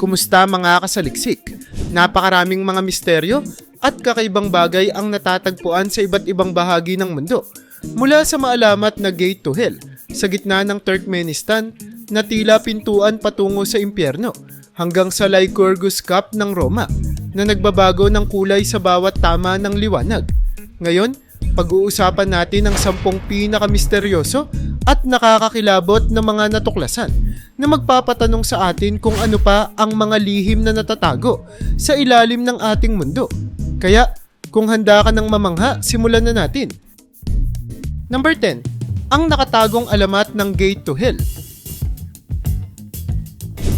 Kumusta mga kasaliksik? Napakaraming mga misteryo at kakaibang bagay ang natatagpuan sa iba't ibang bahagi ng mundo. Mula sa maalamat na Gate to Hell sa gitna ng Turkmenistan na tila pintuan patungo sa impyerno hanggang sa Lycurgus Cup ng Roma na nagbabago ng kulay sa bawat tama ng liwanag. Ngayon, pag-uusapan natin ang sampung pinakamisteryoso at nakakakilabot na mga natuklasan na magpapatanong sa atin kung ano pa ang mga lihim na natatago sa ilalim ng ating mundo. Kaya, kung handa ka ng mamangha, simulan na natin. Number 10. Ang nakatagong alamat ng Gate to Hell.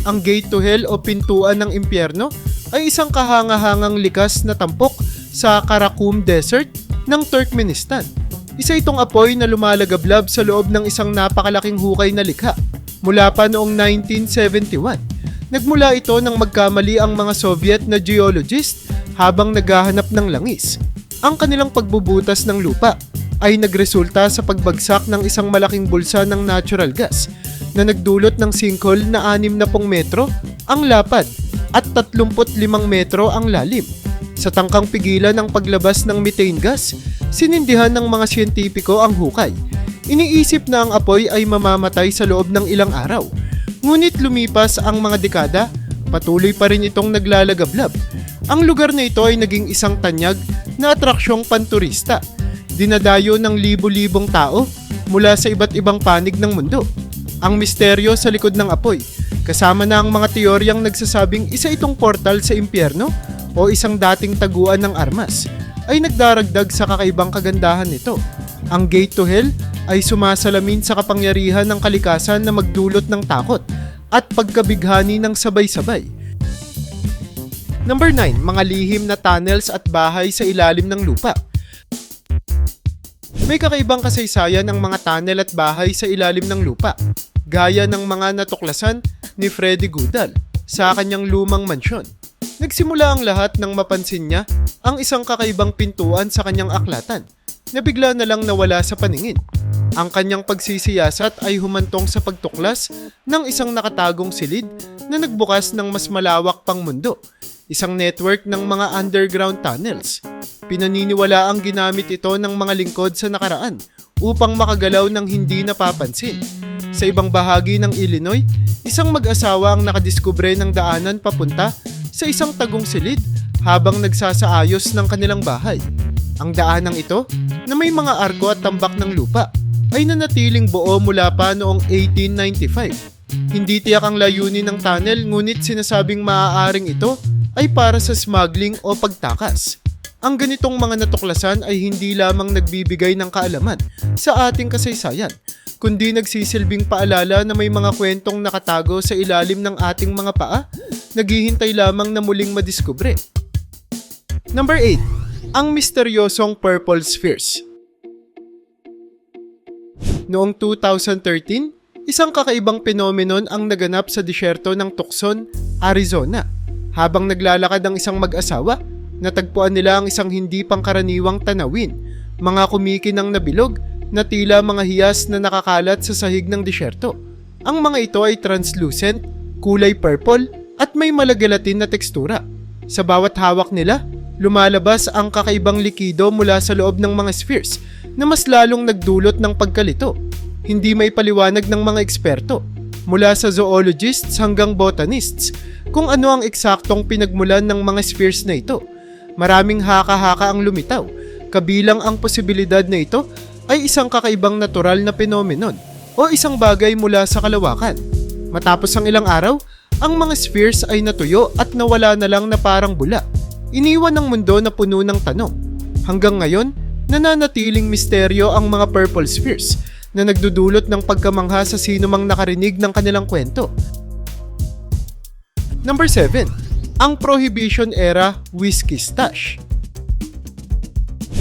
Ang Gate to Hell o pintuan ng impyerno ay isang kahangahangang likas na tampok sa Karakum Desert ng Turkmenistan. Isa itong apoy na lumalagablab sa loob ng isang napakalaking hukay na likha mula pa noong 1971. Nagmula ito nang magkamali ang mga Soviet na geologist habang naghahanap ng langis. Ang kanilang pagbubutas ng lupa ay nagresulta sa pagbagsak ng isang malaking bulsa ng natural gas na nagdulot ng sinkhole na 60 metro ang lapad at 35 metro ang lalim. Sa tangkang pigilan ng paglabas ng methane gas, sinindihan ng mga siyentipiko ang hukay. Iniisip na ang apoy ay mamamatay sa loob ng ilang araw. Ngunit lumipas ang mga dekada, patuloy pa rin itong naglalagablab. Ang lugar na ito ay naging isang tanyag na atraksyong panturista dinadayo ng libo-libong tao mula sa iba't ibang panig ng mundo. Ang misteryo sa likod ng apoy, kasama na ang mga teoryang nagsasabing isa itong portal sa impyerno o isang dating taguan ng armas, ay nagdaragdag sa kakaibang kagandahan nito. Ang Gate to Hell ay sumasalamin sa kapangyarihan ng kalikasan na magdulot ng takot at pagkabighani ng sabay-sabay. Number 9, mga lihim na tunnels at bahay sa ilalim ng lupa. May kakaibang kasaysayan ng mga tunnel at bahay sa ilalim ng lupa, gaya ng mga natuklasan ni Freddy Goodall sa kanyang lumang mansyon. Nagsimula ang lahat nang mapansin niya ang isang kakaibang pintuan sa kanyang aklatan na bigla na lang nawala sa paningin. Ang kanyang pagsisiyasat ay humantong sa pagtuklas ng isang nakatagong silid na nagbukas ng mas malawak pang mundo isang network ng mga underground tunnels. Pinaniniwala ang ginamit ito ng mga lingkod sa nakaraan upang makagalaw ng hindi napapansin. Sa ibang bahagi ng Illinois, isang mag-asawa ang nakadiskubre ng daanan papunta sa isang tagong silid habang nagsasaayos ng kanilang bahay. Ang daanang ito, na may mga arko at tambak ng lupa, ay nanatiling buo mula pa noong 1895. Hindi tiyak ang layunin ng tunnel ngunit sinasabing maaaring ito ay para sa smuggling o pagtakas. Ang ganitong mga natuklasan ay hindi lamang nagbibigay ng kaalaman sa ating kasaysayan, kundi nagsisilbing paalala na may mga kwentong nakatago sa ilalim ng ating mga paa, naghihintay lamang na muling madiskubre. Number 8. Ang misteryosong Purple Spheres Noong 2013, isang kakaibang phenomenon ang naganap sa disyerto ng Tucson, Arizona – habang naglalakad ang isang mag-asawa, natagpuan nila ang isang hindi pangkaraniwang tanawin, mga kumikinang nabilog na tila mga hiyas na nakakalat sa sahig ng disyerto. Ang mga ito ay translucent, kulay purple, at may malagalatin na tekstura. Sa bawat hawak nila, lumalabas ang kakaibang likido mula sa loob ng mga spheres na mas lalong nagdulot ng pagkalito. Hindi may paliwanag ng mga eksperto, mula sa zoologists hanggang botanists, kung ano ang eksaktong pinagmulan ng mga spheres na ito. Maraming haka-haka ang lumitaw, kabilang ang posibilidad na ito ay isang kakaibang natural na phenomenon o isang bagay mula sa kalawakan. Matapos ang ilang araw, ang mga spheres ay natuyo at nawala na lang na parang bula. Iniwan ng mundo na puno ng tanong. Hanggang ngayon, nananatiling misteryo ang mga purple spheres na nagdudulot ng pagkamangha sa sino mang nakarinig ng kanilang kwento Number 7. Ang Prohibition Era Whiskey Stash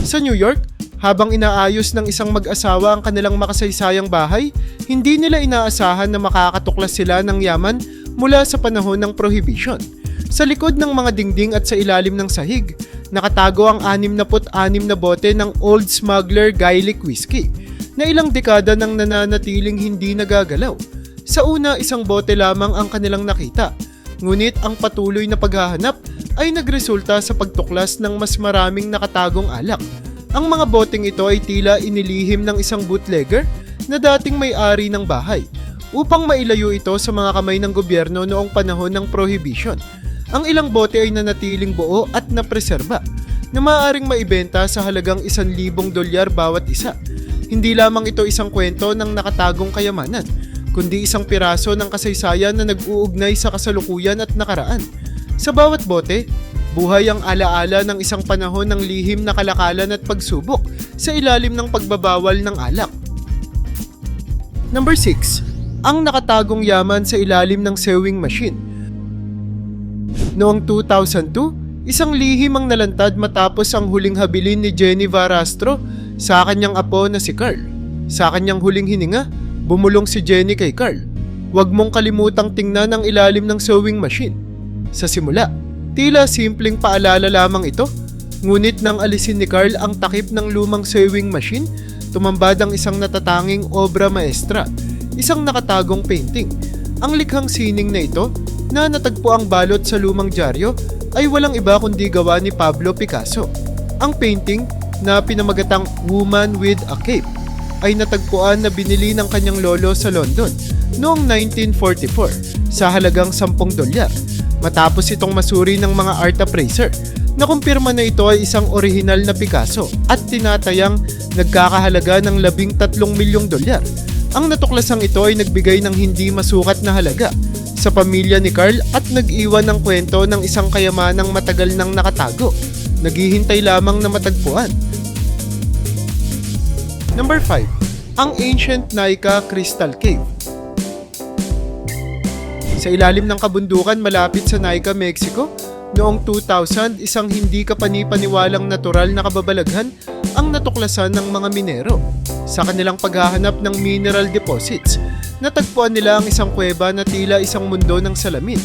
Sa New York, habang inaayos ng isang mag-asawa ang kanilang makasaysayang bahay, hindi nila inaasahan na makakatuklas sila ng yaman mula sa panahon ng Prohibition. Sa likod ng mga dingding at sa ilalim ng sahig, nakatago ang 66 na bote ng Old Smuggler Gaelic Whiskey na ilang dekada nang nananatiling hindi nagagalaw. Sa una, isang bote lamang ang kanilang nakita Ngunit ang patuloy na paghahanap ay nagresulta sa pagtuklas ng mas maraming nakatagong alak. Ang mga boteng ito ay tila inilihim ng isang bootlegger na dating may-ari ng bahay upang mailayo ito sa mga kamay ng gobyerno noong panahon ng prohibition. Ang ilang bote ay nanatiling buo at napreserba na maaaring maibenta sa halagang 1,000 dolyar bawat isa. Hindi lamang ito isang kwento ng nakatagong kayamanan, kundi isang piraso ng kasaysayan na nag-uugnay sa kasalukuyan at nakaraan. Sa bawat bote, buhay ang alaala ng isang panahon ng lihim na kalakalan at pagsubok sa ilalim ng pagbabawal ng alak. Number 6. Ang nakatagong yaman sa ilalim ng sewing machine. Noong 2002, isang lihim ang nalantad matapos ang huling habilin ni Jenny Varastro sa kanyang apo na si Carl. Sa kanyang huling hininga, bumulong si Jenny kay Carl. Huwag mong kalimutang tingnan ang ilalim ng sewing machine. Sa simula, tila simpleng paalala lamang ito, ngunit nang alisin ni Carl ang takip ng lumang sewing machine, tumambad ang isang natatanging obra maestra, isang nakatagong painting. Ang likhang sining na ito, na natagpo ang balot sa lumang dyaryo, ay walang iba kundi gawa ni Pablo Picasso. Ang painting, na pinamagatang Woman with a Cape, ay natagpuan na binili ng kanyang lolo sa London noong 1944 sa halagang 10 dolyar. Matapos itong masuri ng mga art appraiser, nakumpirma na ito ay isang orihinal na Picasso at tinatayang nagkakahalaga ng 13 milyong dolyar. Ang natuklasang ito ay nagbigay ng hindi masukat na halaga sa pamilya ni Carl at nag-iwan ng kwento ng isang kayamanang matagal nang nakatago. Naghihintay lamang na matagpuan. Number 5. Ang Ancient Nika Crystal Cave Sa ilalim ng kabundukan malapit sa Nika, Mexico, noong 2000, isang hindi kapanipaniwalang natural na kababalaghan ang natuklasan ng mga minero. Sa kanilang paghahanap ng mineral deposits, natagpuan nila ang isang kuweba na tila isang mundo ng salamin.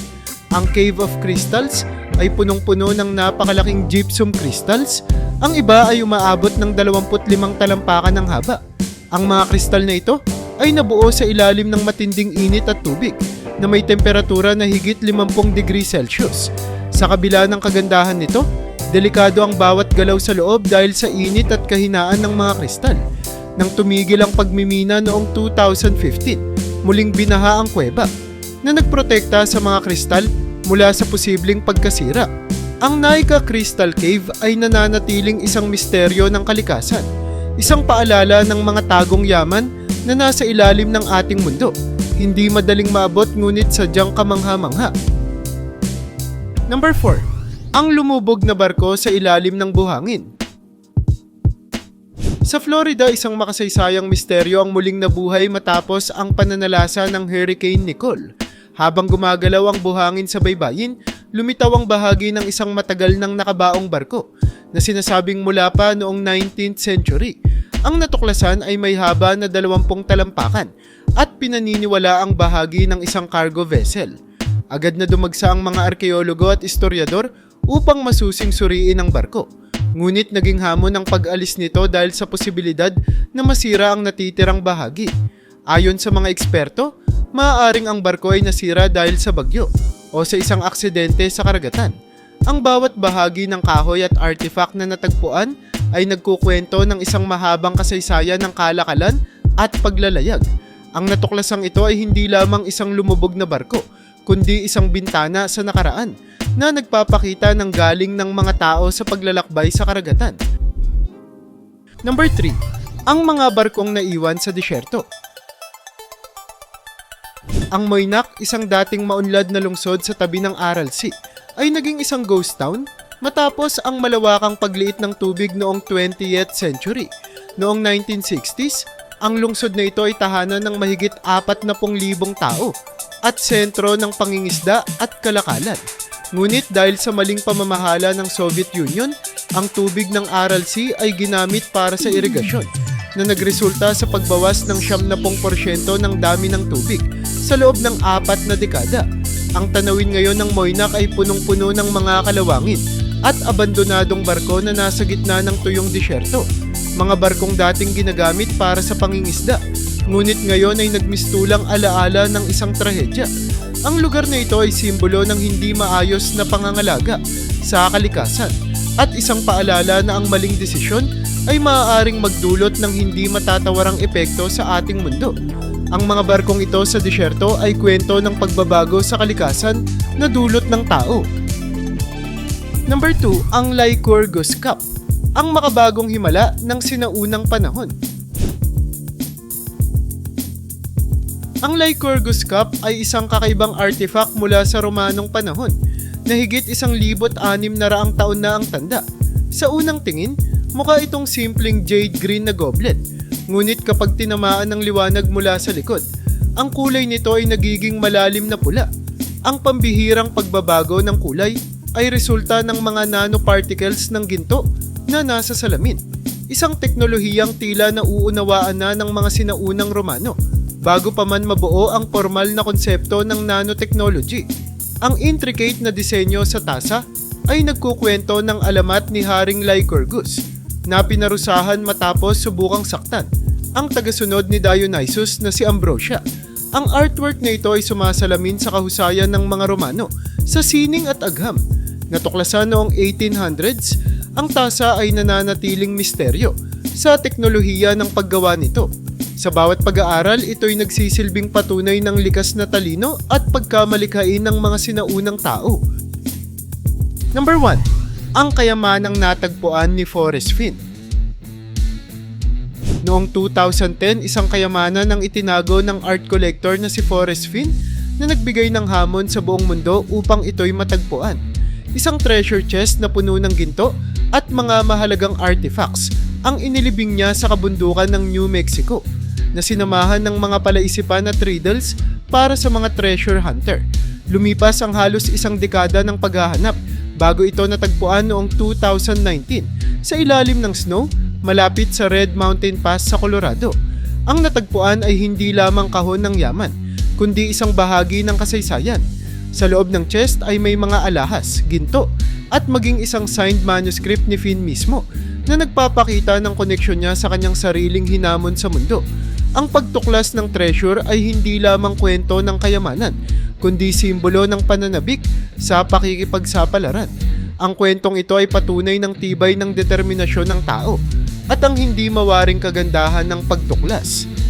Ang Cave of Crystals ay punong-puno ng napakalaking gypsum crystals. Ang iba ay umaabot ng 25 talampakan ng haba. Ang mga kristal na ito ay nabuo sa ilalim ng matinding init at tubig na may temperatura na higit 50 degrees Celsius. Sa kabila ng kagandahan nito, delikado ang bawat galaw sa loob dahil sa init at kahinaan ng mga kristal. Nang tumigil ang pagmimina noong 2015, muling binaha ang kuweba na nagprotekta sa mga kristal mula sa posibleng pagkasira. Ang Nika Crystal Cave ay nananatiling isang misteryo ng kalikasan, isang paalala ng mga tagong yaman na nasa ilalim ng ating mundo. Hindi madaling maabot ngunit sadyang kamangha-mangha. Number 4. Ang lumubog na barko sa ilalim ng buhangin. Sa Florida, isang makasaysayang misteryo ang muling nabuhay matapos ang pananalasa ng Hurricane Nicole. Habang gumagalaw ang buhangin sa baybayin, lumitaw ang bahagi ng isang matagal nang nakabaong barko na sinasabing mula pa noong 19th century. Ang natuklasan ay may haba na 20 talampakan at pinaniniwala ang bahagi ng isang cargo vessel. Agad na dumagsa ang mga arkeologo at istoryador upang masusing suriin ang barko. Ngunit naging hamon ang pag-alis nito dahil sa posibilidad na masira ang natitirang bahagi. Ayon sa mga eksperto, maaaring ang barko ay nasira dahil sa bagyo o sa isang aksidente sa karagatan. Ang bawat bahagi ng kahoy at artifact na natagpuan ay nagkukwento ng isang mahabang kasaysayan ng kalakalan at paglalayag. Ang natuklasang ito ay hindi lamang isang lumubog na barko, kundi isang bintana sa nakaraan na nagpapakita ng galing ng mga tao sa paglalakbay sa karagatan. Number 3. Ang mga barkong naiwan sa disyerto. Ang Moynak, isang dating maunlad na lungsod sa tabi ng Aral Sea, ay naging isang ghost town matapos ang malawakang pagliit ng tubig noong 20th century. Noong 1960s, ang lungsod na ito ay tahanan ng mahigit 40,000 tao at sentro ng pangingisda at kalakalan. Ngunit dahil sa maling pamamahala ng Soviet Union, ang tubig ng Aral Sea ay ginamit para sa irigasyon na nagresulta sa pagbawas ng 70% ng dami ng tubig sa loob ng apat na dekada. Ang tanawin ngayon ng Moynak ay punong-puno ng mga kalawangin at abandonadong barko na nasa gitna ng tuyong disyerto. Mga barkong dating ginagamit para sa pangingisda, ngunit ngayon ay nagmistulang alaala ng isang trahedya. Ang lugar na ito ay simbolo ng hindi maayos na pangangalaga sa kalikasan at isang paalala na ang maling desisyon ay maaaring magdulot ng hindi matatawarang epekto sa ating mundo. Ang mga barkong ito sa disyerto ay kwento ng pagbabago sa kalikasan na dulot ng tao. Number 2, ang Lycurgus Cup, ang makabagong himala ng sinaunang panahon. Ang Lycurgus Cup ay isang kakaibang artifact mula sa Romanong panahon na higit isang libot anim na raang taon na ang tanda. Sa unang tingin, mukha itong simpleng jade green na goblet. Ngunit kapag tinamaan ng liwanag mula sa likod, ang kulay nito ay nagiging malalim na pula. Ang pambihirang pagbabago ng kulay ay resulta ng mga nanoparticles ng ginto na nasa salamin. Isang teknolohiyang tila na uunawaan na ng mga sinaunang Romano bago pa man mabuo ang formal na konsepto ng nanotechnology. Ang intricate na disenyo sa tasa ay nagkukwento ng alamat ni Haring Lycurgus na pinarusahan matapos subukang saktan ang tagasunod ni Dionysus na si Ambrosia. Ang artwork na ito ay sumasalamin sa kahusayan ng mga Romano sa sining at agham. Natuklasan noong 1800s, ang tasa ay nananatiling misteryo sa teknolohiya ng paggawa nito. Sa bawat pag-aaral, ito'y nagsisilbing patunay ng likas na talino at pagkamalikhain ng mga sinaunang tao. Number 1. Ang kayamanang natagpuan ni Forrest Finn. Noong 2010, isang kayamanan ang itinago ng art collector na si Forrest Finn na nagbigay ng hamon sa buong mundo upang ito'y matagpuan. Isang treasure chest na puno ng ginto at mga mahalagang artifacts ang inilibing niya sa kabundukan ng New Mexico na sinamahan ng mga palaisipan at riddles para sa mga treasure hunter. Lumipas ang halos isang dekada ng paghahanap bago ito natagpuan noong 2019 sa ilalim ng snow malapit sa Red Mountain Pass sa Colorado. Ang natagpuan ay hindi lamang kahon ng yaman, kundi isang bahagi ng kasaysayan. Sa loob ng chest ay may mga alahas, ginto, at maging isang signed manuscript ni Finn mismo na nagpapakita ng koneksyon niya sa kanyang sariling hinamon sa mundo. Ang pagtuklas ng treasure ay hindi lamang kwento ng kayamanan, kundi simbolo ng pananabik sa pakikipagsapalaran. Ang kwentong ito ay patunay ng tibay ng determinasyon ng tao at ang hindi mawaring kagandahan ng pagtuklas.